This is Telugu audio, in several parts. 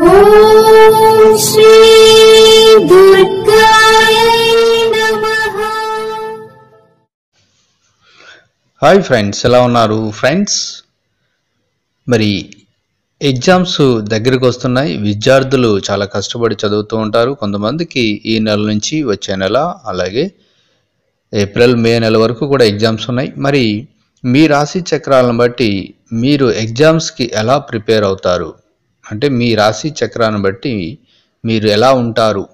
హాయ్ ఫ్రెండ్స్ ఎలా ఉన్నారు ఫ్రెండ్స్ మరి ఎగ్జామ్స్ దగ్గరికి వస్తున్నాయి. విద్యార్థులు చాలా కష్టపడి చదువుతూ ఉంటారు. కొంతమందికి ఈ నెల నుంచి వచ్చే నెల అలాగే ఏప్రిల్ మే నెల వరకు కూడా ఎగ్జామ్స్ ఉన్నాయి. మరి మీ రాశి చక్రాలను బట్టి మీరు ఎగ్జామ్స్కి ఎలా ప్రిపేర్ అవుతారు? అంటే మీ రాశి చక్రాన్ని బట్టి మీరు ఎలా ఉంటారు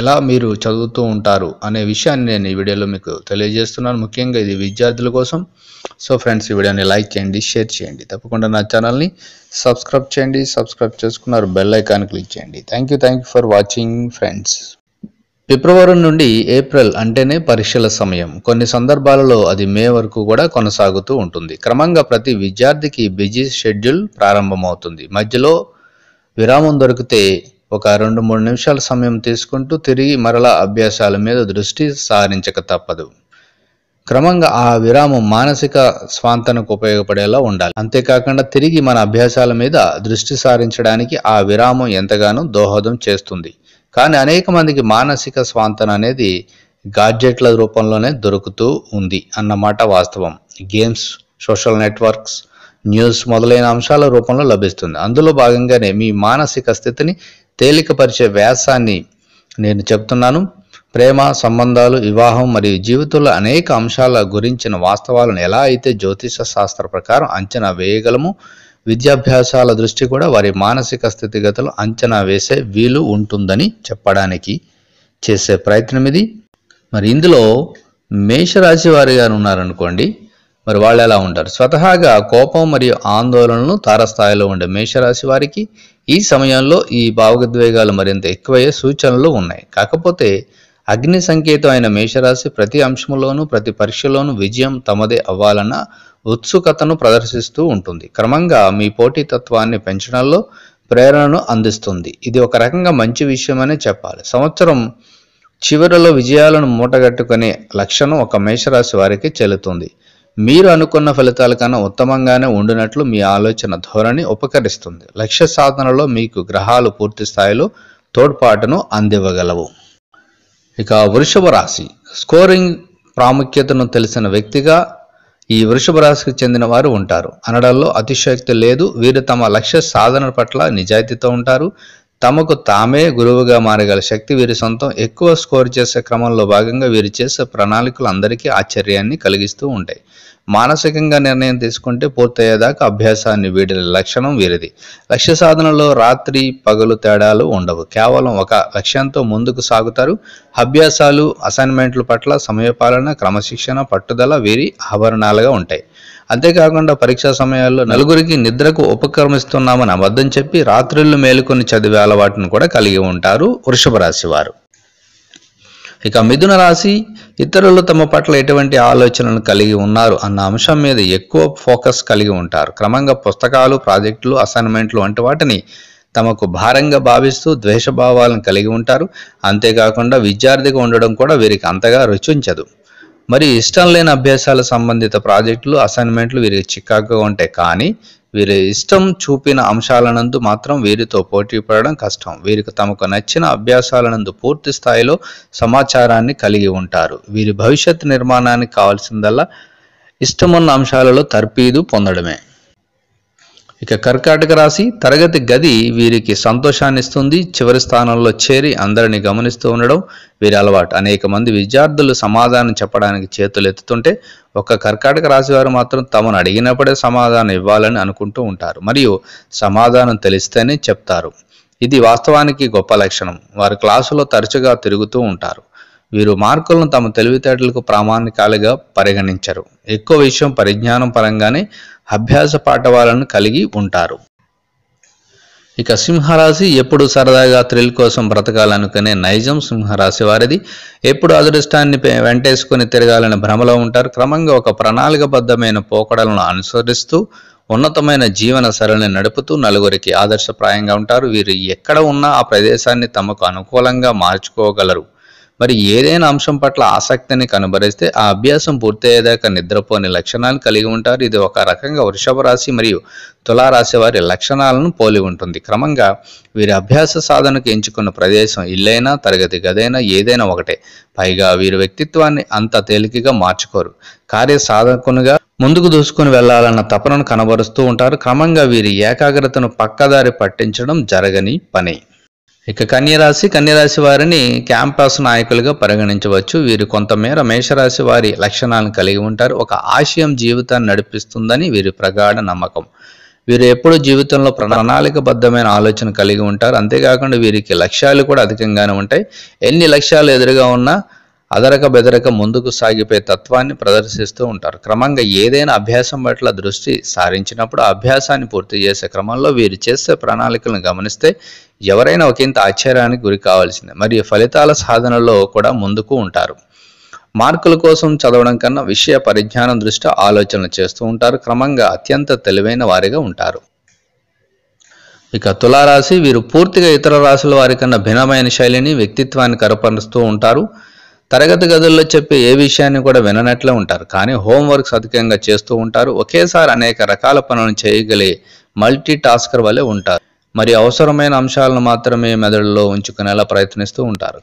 ఎలా మీరు చదువుతూ ఉంటారు అనే విషయాన్ని నేను ఈ వీడియోలో మీకు తెలియజేస్తున్నాను. ముఖ్యంగా ఇది విద్యార్థుల కోసం. సో ఫ్రెండ్స్ ఈ వీడియోని లైక్ చేయండి షేర్ చేయండి. తప్పకుండా నా ఛానల్ని సబ్స్క్రైబ్ చేయండి. సబ్స్క్రైబ్ చేసుకున్నారు బెల్ ఐకాన్ క్లిక్ చేయండి. Thank you thank you for watching friends. ఫిబ్రవరి నుండి ఏప్రిల్ అంటేనే పరీక్షల సమయం. కొన్ని సందర్భాలలో అది మే వరకు కూడా కొనసాగుతూ ఉంటుంది. క్రమంగా ప్రతి విద్యార్థికి బిజీ షెడ్యూల్ ప్రారంభమవుతుంది. మధ్యలో విరామం దొరికితే ఒక రెండు మూడు నిమిషాల సమయం తీసుకుంటూ తిరిగి మరలా అభ్యాసాల మీద దృష్టి సారించక తప్పదు. క్రమంగా ఆ విరామం మానసిక స్వాంతనకు ఉపయోగపడేలా ఉండాలి. అంతేకాకుండా తిరిగి మన అభ్యాసాల మీద దృష్టి సారించడానికి ఆ విరామం ఎంతగానో దోహదం చేస్తుంది. కానీ అనేక మందికి మానసిక స్వాంతన అనేది గాడ్జెట్ల రూపంలోనే దొరుకుతూ ఉంది అన్నమాట వాస్తవం. గేమ్స్ సోషల్ నెట్వర్క్స్ న్యూస్ మొదలైన అంశాల రూపంలో లభిస్తుంది. అందులో భాగంగానే మీ మానసిక స్థితిని తేలికపరిచే వ్యాసాన్ని నేను చెప్తున్నాను. ప్రేమ సంబంధాలు వివాహం మరియు జీవితంలో అనేక అంశాల గురించిన వాస్తవాలను ఎలా అయితే జ్యోతిష శాస్త్ర ప్రకారం అంచనా వేయగలము విద్యాభ్యాసాల దృష్టి కూడా వారి మానసిక స్థితిగతులు అంచనా వేసే వీలు ఉంటుందని చెప్పడానికి చేసే ప్రయత్నం ఇది మరి ఇందులో మేషరాశి వారిగా ఉన్నారనుకోండి మరి వాళ్ళు ఎలా ఉంటారు? స్వతహాగా కోపం మరియు ఆందోళనలు తారస్థాయిలో ఉండే మేషరాశి వారికి ఈ సమయంలో ఈ భావోద్వేగాలు మరింత ఎక్కువయ్యే సూచనలు ఉన్నాయి. కాకపోతే అగ్ని సంకేతం అయిన మేషరాశి ప్రతి అంశంలోనూ ప్రతి పరీక్షలోనూ విజయం తమదే అవ్వాలన్న ఉత్సుకతను ప్రదర్శిస్తూ ఉంటుంది. క్రమంగా మీ పోటీతత్వాన్ని పెంచడంలో ప్రేరణను అందిస్తుంది. ఇది ఒక రకంగా మంచి విషయమనే చెప్పాలి. సంవత్సరం చివరిలో విజయాలను మూటగట్టుకునే లక్షణం ఒక మేషరాశి వారికి చెల్లుతుంది. మీరు అనుకున్న ఫలితాల కన్నా ఉత్తమంగానే ఉండినట్లు మీ ఆలోచన ధోరణి ఉపకరిస్తుంది. లక్ష్య సాధనలో మీకు గ్రహాలు పూర్తి స్థాయిలో తోడ్పాటును అందివ్వగలవు. ఇక వృషభ రాశి. స్కోరింగ్ ప్రాముఖ్యతను తెలిసిన వ్యక్తిగా ఈ వృషభ రాశికి చెందిన వారు ఉంటారు. అనడంలో అతిశయోక్తి లేదు. వీరు తమ లక్ష్య సాధన పట్ల నిజాయితీతో ఉంటారు. తమకు తామే గురువుగా మారగల శక్తి వీరి సొంతం. ఎక్కువ స్కోర్ చేసే క్రమంలో భాగంగా వీరు చేసే ప్రణాళికలు అందరికీ ఆశ్చర్యాన్ని కలిగిస్తూ ఉంటాయి. మానసికంగా నిర్ణయం తీసుకుంటే పూర్తయ్యేదాకా అభ్యాసాన్ని వీడిన లక్షణం వీరిది. లక్ష్య సాధనలో రాత్రి పగలు తేడాలు ఉండవు. కేవలం ఒక లక్ష్యంతో ముందుకు సాగుతారు. అభ్యాసాలు అసైన్మెంట్ల పట్ల సమయపాలన క్రమశిక్షణ పట్టుదల వీరి ఆభరణాలుగా ఉంటాయి. అంతేకాకుండా పరీక్షా సమయాల్లో నలుగురికి నిద్రకు ఉపక్రమిస్తున్నామని అబద్ధం చెప్పి రాత్రిళ్ళు మేలుకొని చదివే అలవాటును కూడా కలిగి ఉంటారు వృషభ రాశి వారు. ఇక మిథున రాశి ఇతరులు తమ పట్ల ఎటువంటి ఆలోచనలు కలిగి ఉన్నారు అన్న అంశం మీద ఎక్కువ ఫోకస్ కలిగి ఉంటారు. క్రమంగా పుస్తకాలు ప్రాజెక్టులు అసైన్మెంట్లు వంటి వాటిని తమకు భారంగా భావిస్తూ ద్వేషభావాలను కలిగి ఉంటారు. అంతేకాకుండా విద్యార్థిగా ఉండడం కూడా వీరికి అంతగా రుచించదు. మరి ఇష్టం లేని అభ్యాసాల సంబంధిత ప్రాజెక్టులు అసైన్మెంట్లు వీరికి చికాకుగా ఉంటాయి. కానీ వీరి ఇష్టం చూపిన అంశాలనందు మాత్రం వీరితో పోటీ పడడం కష్టం. వీరికి తమకు నచ్చిన అభ్యాసాలనందు పూర్తి స్థాయిలో సమాచారాన్ని కలిగి ఉంటారు. వీరి భవిష్యత్ నిర్మాణానికి కావాల్సిందల్లా ఇష్టమున్న అంశాలలో తర్పీదు పొందడమే. ఇక కర్కాటక రాశి తరగతి గది వీరికి సంతోషాన్ని ఇస్తుంది చివరి స్థానంలో చేరి అందరిని గమనిస్తూ ఉండడం వీరి అలవాటు. అనేక మంది విద్యార్థులు సమాధానం చెప్పడానికి చేతులు ఎత్తుతుంటే ఒక కర్కాటక రాశి వారు మాత్రం తమను అడిగినప్పుడే సమాధానం ఇవ్వాలని అనుకుంటూ ఉంటారు. మరియు సమాధానం తెలిస్తేనే చెప్తారు. ఇది వాస్తవానికి గొప్ప లక్షణం. వారు క్లాసులో తరచుగా తిరుగుతూ ఉంటారు. వీరు మార్కులను తమ తెలివితేటలకు ప్రామాణికాలుగా పరిగణించరు. ఎక్కువ విషయం పరిజ్ఞానం పరంగానే అభ్యాస పాఠవాలను కలిగి ఉంటారు. ఇక సింహరాశి ఎప్పుడు సరదాగా థ్రిల్ కోసం బ్రతకాలనుకునే నైజం సింహరాశి వారిది. ఎప్పుడు అదృష్టాన్ని వెంటేసుకుని తిరగాలని భ్రమలో ఉంటారు. క్రమంగా ఒక ప్రణాళికబద్ధమైన పోకడలను అనుసరిస్తూ ఉన్నతమైన జీవన సరళిని నడుపుతూ నలుగురికి ఆదర్శప్రాయంగా ఉంటారు. వీరు ఎక్కడ ఉన్నా ఆ ప్రదేశాన్ని తమకు అనుకూలంగా మార్చుకోగలరు. మరి ఏదైనా అంశం పట్ల ఆసక్తిని కనబరిస్తే ఆ అభ్యాసం పూర్తయ్యేదాకా నిద్రపోని లక్షణాలు కలిగి ఉంటారు. ఇది ఒక రకంగా వృషభ రాశి మరియు తులారాశి వారి లక్షణాలను పోలి ఉంటుంది. క్రమంగా వీరి అభ్యాస సాధనకు ఎంచుకున్న ప్రదేశం ఇల్లైనా తరగతి గదైనా ఏదైనా ఒకటే. పైగా వీరి వ్యక్తిత్వాన్ని అంత తేలికగా మార్చుకోరు. కార్య సాధకునిగా ముందుకు దూసుకుని వెళ్ళాలన్న తపనను కనబరుస్తూ ఉంటారు. క్రమంగా వీరి ఏకాగ్రతను పక్కదారి పట్టించడం జరగని పని. ఇక కన్యరాశి కన్యరాశి వారిని క్యాంపస్ నాయకులుగా పరిగణించవచ్చు. వీరు కొంతమేర మేషరాశి వారి లక్షణాలను కలిగి ఉంటారు. ఒక ఆశయం జీవితాన్ని నడిపిస్తుందని వీరి ప్రగాఢ నమ్మకం. వీరు ఎప్పుడు జీవితంలో ప్రణాళికబద్ధమైన ఆలోచన కలిగి ఉంటారు. అంతేకాకుండా వీరికి లక్ష్యాలు కూడా అధికంగానే ఉంటాయి. ఎన్ని లక్ష్యాలు ఎదురుగా ఉన్నా అదరక బెదరక ముందుకు సాగిపోయే తత్వాన్ని ప్రదర్శిస్తూ ఉంటారు. క్రమంగా ఏదైనా అభ్యాసం పట్ల దృష్టి సారించినప్పుడు ఆ అభ్యాసాన్ని పూర్తి చేసే క్రమంలో వీరు చేసే ప్రణాళికలను గమనిస్తే ఎవరైనా ఒకంత ఆశ్చర్యానికి గురి కావాల్సిందే. మరియు ఫలితాల సాధనలో కూడా ముందుకు ఉంటారు. మార్కుల కోసం చదవడం కన్నా విషయ పరిజ్ఞానం దృష్ట్యా ఆలోచనలు చేస్తూ ఉంటారు. క్రమంగా అత్యంత తెలివైన వారిగా ఉంటారు. ఇక తులారాశి వీరు పూర్తిగా ఇతర రాశుల వారి కన్నా భిన్నమైన శైలిని వ్యక్తిత్వాన్ని కరపరుస్తూ ఉంటారు. తరగతి గదుల్లో చెప్పే ఏ విషయాన్ని కూడా విననట్లే ఉంటారు. కానీ హోంవర్క్స్ అధికంగా చేస్తూ ఉంటారు. ఒకేసారి అనేక రకాల పనులను చేయగలిగే మల్టీ టాస్కర్ వలె ఉంటారు. మరి అవసరమైన అంశాలను మాత్రమే మెదడులో ఉంచుకునేలా ప్రయత్నిస్తూ ఉంటారు.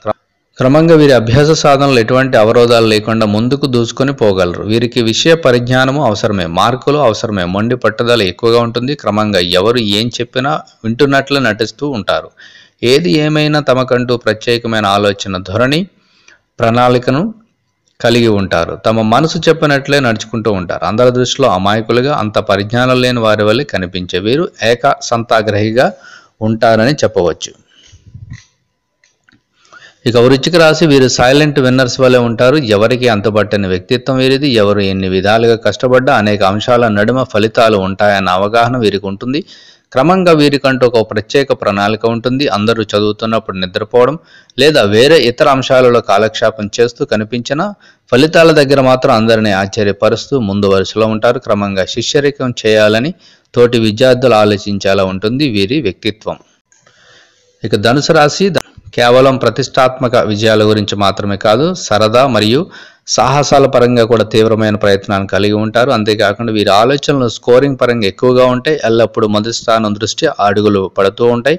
క్రమంగా వీరి అభ్యాస సాధనలు ఎటువంటి అవరోధాలు లేకుండా ముందుకు దూసుకొని పోగలరు. వీరికి విషయ పరిజ్ఞానము అవసరమే. మార్కులు అవసరమే. మొండి పట్టుదల ఎక్కువగా ఉంటుంది. క్రమంగా ఎవరు ఏం చెప్పినా వింటున్నట్లు నటిస్తూ ఉంటారు. ఏది ఏమైనా తమకంటూ ప్రత్యేకమైన ఆలోచన ధోరణి ప్రణాళికను కలిగి ఉంటారు. తమ మనసు చెప్పినట్లే నడుచుకుంటూ ఉంటారు. అందరి దృష్టిలో అమాయకులుగా అంత పరిజ్ఞానం లేని వారి వల్లే కనిపించే వీరు ఏక సంతాగ్రహిగా ఉంటారని చెప్పవచ్చు. ఇక వృచ్చిక రాశి వీరు సైలెంట్ విన్నర్స్ వలె ఉంటారు. ఎవరికి అంతుబట్టని వ్యక్తిత్వం వీరిది ఎవరు ఎన్ని విధాలుగా కష్టపడ్డా అనేక అంశాల నడుమ ఫలితాలు ఉంటాయన్న అవగాహన వీరికి ఉంటుంది. క్రమంగా వీరికంటూ ఒక ప్రత్యేక ప్రణాళిక ఉంటుంది. అందరూ చదువుతున్నప్పుడు నిద్రపోవడం లేదా వేరే ఇతర అంశాలలో కాలక్షేపం చేస్తూ కనిపించిన ఫలితాల దగ్గర మాత్రం అందరినీ ఆశ్చర్యపరుస్తూ ముందు వరుసలో ఉంటారు. క్రమంగా శిష్యరికం చేయాలని తోటి విద్యార్థులు ఆలోచించేలా ఉంటుంది వీరి వ్యక్తిత్వం. ఇక ధనుసు రాశి కేవలం ప్రతిష్టాత్మక విజయాల గురించి మాత్రమే కాదు సరదా మరియు సాహసాల పరంగా కూడా తీవ్రమైన ప్రయత్నాన్ని కలిగి ఉంటారు. అంతేకాకుండా వీరి ఆలోచనలు స్కోరింగ్ పరంగా ఎక్కువగా ఉంటాయి. ఎల్లప్పుడూ మొదటి స్థానం దృష్ట్యా అడుగులు పడుతూ ఉంటాయి.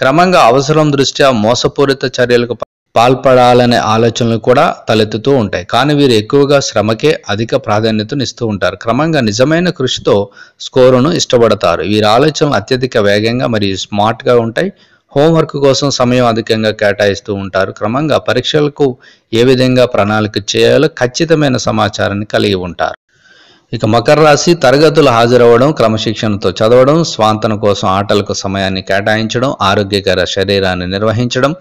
క్రమంగా అవసరం దృష్ట్యా మోసపూరిత చర్యలకు పాల్పడాలనే ఆలోచనలు కూడా తలెత్తుతూ ఉంటాయి. కానీ వీరు ఎక్కువగా శ్రమకే అధిక ప్రాధాన్యతనిస్తూ ఉంటారు. క్రమంగా నిజమైన కృషితో స్కోరును ఇష్టపడతారు. వీరి ఆలోచనలు అత్యధిక వేగంగా మరియు స్మార్ట్గా ఉంటాయి. హోంవర్క్ కోసం సమయం అధికంగా కేటాయిస్తూ ఉంటారు. క్రమంగా పరీక్షలకు ఏ విధంగా ప్రణాళిక చేయాలో ఖచ్చితమైన సమాచారాన్ని కలిగి ఉంటారు. ఇక మకర రాశి తరగతులు హాజరవ్వడం క్రమశిక్షణతో చదవడం స్వాంతన కోసం ఆటలకు సమయాన్ని కేటాయించడం ఆరోగ్యకర శరీరాన్ని నిర్వహించడం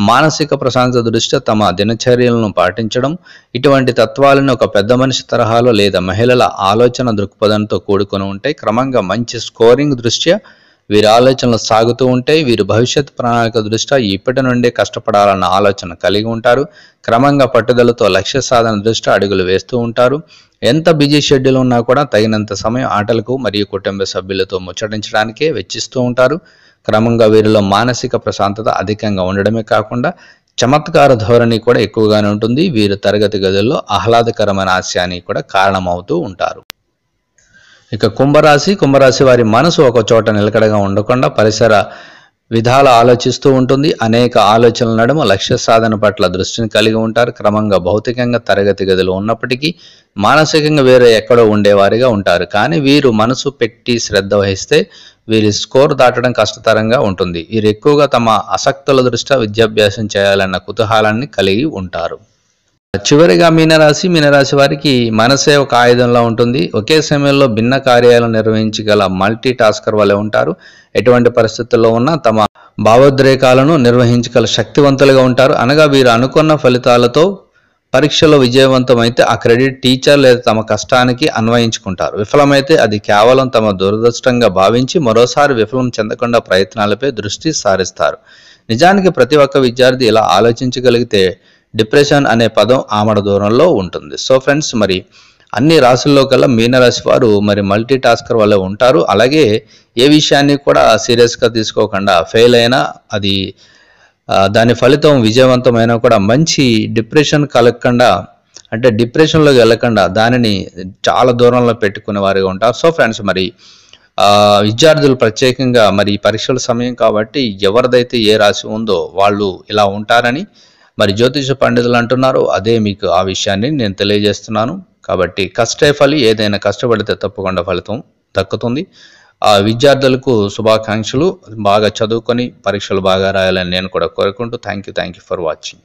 మానసిక ప్రశాంతత దృష్ట్యా తమ దినచర్యలను పాటించడం ఇటువంటి తత్వాలను ఒక పెద్ద మనిషి తరహాలో లేదా మహిళల ఆలోచన దృక్పథంతో కూడుకొని ఉంటాయి క్రమంగా మంచి స్కోరింగ్ దృష్ట్యా వీరి ఆలోచనలు సాగుతూ ఉంటే వీరు భవిష్యత్ ప్రణాళిక దృష్ట్యా ఇప్పటి నుండే కష్టపడాలన్న ఆలోచన కలిగి ఉంటారు. క్రమంగా పట్టుదలతో లక్ష్య సాధన దృష్ట్యా అడుగులు వేస్తూ ఉంటారు. ఎంత బిజీ షెడ్యూల్ ఉన్నా కూడా తగినంత సమయం ఆటలకు మరియు కుటుంబ సభ్యులతో ముచ్చటించడానికే వెచ్చిస్తూ ఉంటారు. క్రమంగా వీరిలో మానసిక ప్రశాంతత అధికంగా ఉండడమే కాకుండా చమత్కార ధోరణి కూడా ఎక్కువగానే ఉంటుంది. వీరు తరగతి గదుల్లో ఆహ్లాదకరమైన హాస్యానికి కూడా కారణమవుతూ ఉంటారు. ఇక కుంభరాశి కుంభరాశి వారి మనసు ఒక చోట నిలకడగా ఉండకుండా పరిసర విధాలు ఆలోచిస్తూ ఉంటుంది. అనేక ఆలోచనల నడుమ లక్ష్య సాధన పట్ల దృష్టిని కలిగి ఉంటారు. క్రమంగా భౌతికంగా తరగతి గదిలో ఉన్నప్పటికీ మానసికంగా వేరే ఎక్కడో ఉండేవారిగా ఉంటారు. కానీ వీరు మనసు పెట్టి శ్రద్ధ వహిస్తే వీరి స్కోర్ దాటడం కష్టతరంగా ఉంటుంది. వీరు ఎక్కువగా తమ ఆసక్తుల దృష్ట్యా విద్యాభ్యాసం చేయాలన్న కుతూహలాన్ని కలిగి ఉంటారు. చివరిగా మీనరాశి మీనరాశి వారికి మనసే ఒక ఆయుధంలా ఉంటుంది. ఒకే సమయంలో భిన్న కార్యాలను నిర్వహించగల మల్టీ టాస్కర్ వలె ఉంటారు. ఎటువంటి పరిస్థితుల్లో ఉన్నా తమ భావోద్రేకాలను నిర్వహించగల శక్తివంతులుగా ఉంటారు. అనగా వీరు అనుకున్న ఫలితాలతో పరీక్షలో విజయవంతమైతే ఆ క్రెడిట్ టీచర్ లేదా తమ కష్టానికి అన్వయించుకుంటారు. విఫలమైతే అది కేవలం తమ దురదృష్టంగా భావించి మరోసారి విఫలం చెందకుండా ప్రయత్నాలపై దృష్టి సారిస్తారు. నిజానికి ప్రతి ఒక్క విద్యార్థి ఇలా ఆలోచించగలిగితే డిప్రెషన్ అనే పదం ఆమడ దూరంలో ఉంటుంది. సో ఫ్రెండ్స్ మరి అన్ని రాసుల్లో కల్లా మీనరాశి వారు మరి మల్టీ టాస్కర్ వల్ల ఉంటారు. అలాగే ఏ విషయాన్ని కూడా సీరియస్గా తీసుకోకుండా ఫెయిల్ అయినా అది దాని ఫలితం విజయవంతమైనా కూడా మంచి డిప్రెషన్ కలగకుండా అంటే డిప్రెషన్లోకి వెళ్ళకుండా దానిని చాలా దూరంలో పెట్టుకునే వారిగా ఉంటారు. సో ఫ్రెండ్స్ మరి విద్యార్థులు ప్రత్యేకంగా మరి పరీక్షల సమయం కాబట్టి ఎవరిదైతే ఏ రాశి ఉందో వాళ్ళు ఇలా ఉంటారని మరి జ్యోతిష పండితులు అంటున్నారు అదే మీకు ఆ విషయాన్ని నేను తెలియజేస్తున్నాను. కాబట్టి కష్టే ఫలి ఏదైనా కష్టపడితే తప్పకుండా ఫలితం దక్కుతుంది. ఆ విద్యార్థులకు శుభాకాంక్షలు బాగా చదువుకొని పరీక్షలు బాగా రాయాలని నేను కూడా కోరుకుంటూ thank you thank you for watching.